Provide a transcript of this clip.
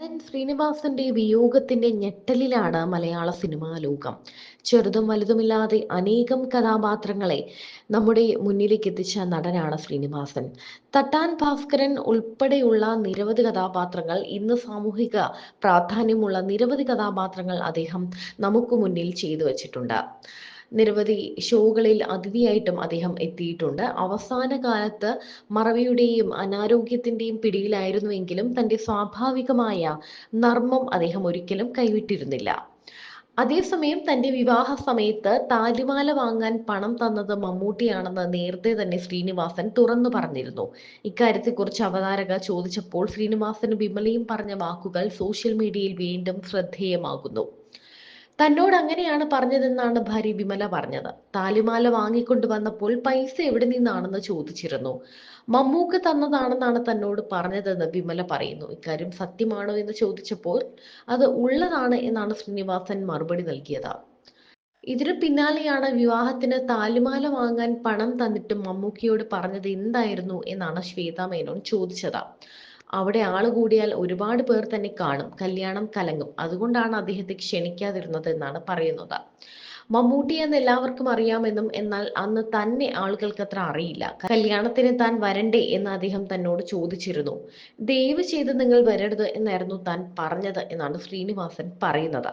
ശ്രീനിവാസന്റെ വിയോഗത്തിന്റെ ഞെട്ടലിലാണ് മലയാള സിനിമാ ലോകം. ചെറുതും വലുതുമില്ലാതെ അനേകം കഥാപാത്രങ്ങളെ നമ്മുടെ മുന്നിലേക്ക് എത്തിച്ച നടനാണ് ശ്രീനിവാസൻ. തട്ടാൻ ഭാസ്കരൻ ഉൾപ്പെടെയുള്ള നിരവധി കഥാപാത്രങ്ങൾ ഇന്ന് സാമൂഹിക പ്രാധാന്യമുള്ള നിരവധി കഥാപാത്രങ്ങൾ അദ്ദേഹം നമുക്ക് മുന്നിൽ ചെയ്തു വച്ചിട്ടുണ്ട്. നിരവധി ഷോകളിൽ അതിഥിയായിട്ടും അദ്ദേഹം എത്തിയിട്ടുണ്ട്. അവസാന കാലത്ത് മറവിയുടെയും അനാരോഗ്യത്തിന്റെയും പിടിയിലായിരുന്നുവെങ്കിലും തന്റെ സ്വാഭാവികമായ നർമ്മം അദ്ദേഹം ഒരിക്കലും കൈവിട്ടിരുന്നില്ല. അതേസമയം തന്റെ വിവാഹ സമയത്ത് താലിമാല വാങ്ങാൻ പണം തന്നത് മമ്മൂട്ടിയാണെന്ന് നേരത്തെ തന്നെ ശ്രീനിവാസൻ തുറന്നു പറഞ്ഞിരുന്നു. ഇക്കാര്യത്തെക്കുറിച്ച് അവതാരക ചോദിച്ചപ്പോൾ ശ്രീനിവാസൻ വിമലയും പറഞ്ഞ വാക്കുകൾ സോഷ്യൽ മീഡിയയിൽ വീണ്ടും ശ്രദ്ധേയമാകുന്നു. തന്നോട് അങ്ങനെയാണ് പറഞ്ഞതെന്നാണ് ഭാര്യ വിമല പറഞ്ഞത്. താലിമാല വാങ്ങിക്കൊണ്ടു വന്നപ്പോൾ പൈസ എവിടെ നിന്നാണെന്ന് ചോദിച്ചിരുന്നു. മമ്മൂക്ക് തന്നതാണെന്നാണ് തന്നോട് പറഞ്ഞതെന്ന് വിമല പറയുന്നു. ഇക്കാര്യം സത്യമാണോ എന്ന് ചോദിച്ചപ്പോൾ അത് ഉള്ളതാണ് എന്നാണ് ശ്രീനിവാസൻ മറുപടി നൽകിയത്. ഇതിനു പിന്നാലെയാണ് വിവാഹത്തിന് താലിമാല വാങ്ങാൻ പണം തന്നിട്ട് മമ്മൂക്കിയോട് പറഞ്ഞത് എന്തായിരുന്നു എന്നാണ് ശ്വേത മേനോൻ ചോദിച്ചത്. അവിടെ ആൾ കൂടിയാൽ ഒരുപാട് പേർ തന്നെ കാണും. കല്യാണം കലങ്ങും. അതുകൊണ്ടാണ് അദ്ദേഹത്തെ ക്ഷണിക്കാതിരുന്നത് എന്നാണ് പറയുന്നത്. മമ്മൂട്ടി എന്ന് എല്ലാവർക്കും അറിയാമെന്നും എന്നാൽ അന്ന് തന്നെ ആളുകൾക്ക് അത്ര അറിയില്ല. കല്യാണത്തിന് താൻ വരണ്ടേ എന്ന് അദ്ദേഹം തന്നോട് ചോദിച്ചിരുന്നു. ദയവ് ചെയ്ത് നിങ്ങൾ വരരുത് എന്നായിരുന്നു താൻ പറഞ്ഞത് എന്നാണ് ശ്രീനിവാസൻ പറയുന്നത്.